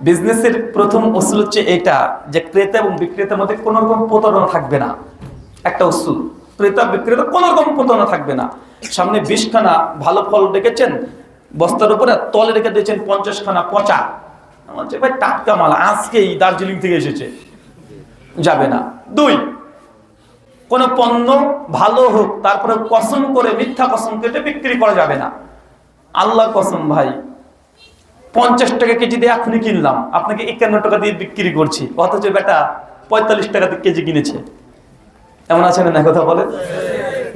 বিজনেসের প্রথম অসুল হচ্ছে এটা, যে ক্রেতা এবং বিক্রেতার মধ্যে কোনো রকম প্রতারণা থাকবে না। একটা অসুল ক্রেতা বিক্রেতা কোনো রকম প্রতারণা থাকবে না। সামনে বিশখানা ভালো ফল রেখেছেন বস্তার উপরে তলে রেখে দিয়েছেন পঞ্চাশখানা পচা। ভাই, টাটকা মাল আজকেই দার্জিলিং থেকে এসেছে। যাবে না। দুই, কোন পণ্য ভালো হোক, তারপরে কসম করে মিথ্যা কসম কেটে বিক্রি করা যাবে না। আল্লাহ কসম, ভাই। পঞ্চাশ টাকা কেজি দিয়ে এখনই কিনলাম। আপনাকে একান্ন টাকা দিয়ে বিক্রি করছি। অথচ বেটা পঁয়তাল্লিশ টাকা দিয়ে কেজি কিনেছে। এমন আছে না কথা বলে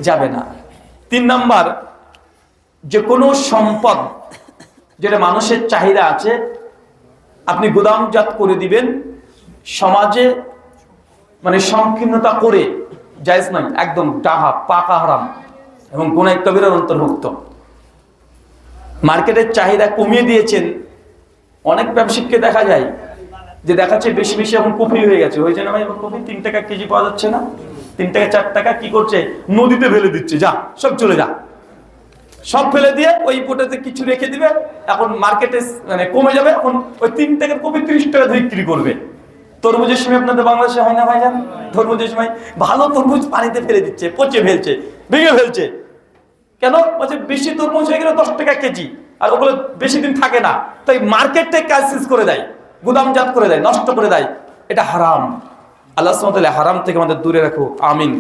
যাবে না। তিন নাম্বার যে কোনো সম্পদ যেটা মানুষের চাহিদা আছে, আপনি গুদামজাত করে দিবেন। সমাজে মানে সংকীর্ণতা করে, জায়জ নয়, একদম ডাহা, পাকা হারাম এবং কোন এক কবিরের অন্তর্ভুক্ত। মার্কেটের চাহিদা কমিয়ে দিয়েছেন অনেক ব্যবসায়িককে দেখা যায় যে দেখাচ্ছে বেশি বেশি এখন কপি হয়ে গেছে। হয়েছে না ভাই কপি তিন টাকা কেজি পাওয়া যাচ্ছে না। তিন টাকা, চার টাকা কি করছে? নদীতে ফেলে দিচ্ছে। যা, সব চলে যা। সব ফেলে দিয়ে ওই পোটাতে কিছু রেখে দিবে। এখন মার্কেটে মানে কমে যাবে। এখন ওই তিন টাকার কপি তিরিশ টাকা বিক্রি করবে। তরমুজের সময় আপনাদের বাংলাদেশে হয় না ভাইজান? তরমুজের সময় ভালো তরমুজ পানিতে ফেলে দিচ্ছে, পচে ফেলছে, ভেঙে ফেলছে। কেন? বলছে বেশি তরমুজ হয়ে গেলে দশ টাকা কেজি। আর ওগুলো বেশি দিন থাকে না। তাই মার্কেটে ক্রাইসিস করে দেয়, গুদামজাত করে দেয়, নষ্ট করে দেয়। এটা হারাম। আল্লাহ সুবহানাহু হারাম থেকে আমাদের দূরে রাখো আমিন।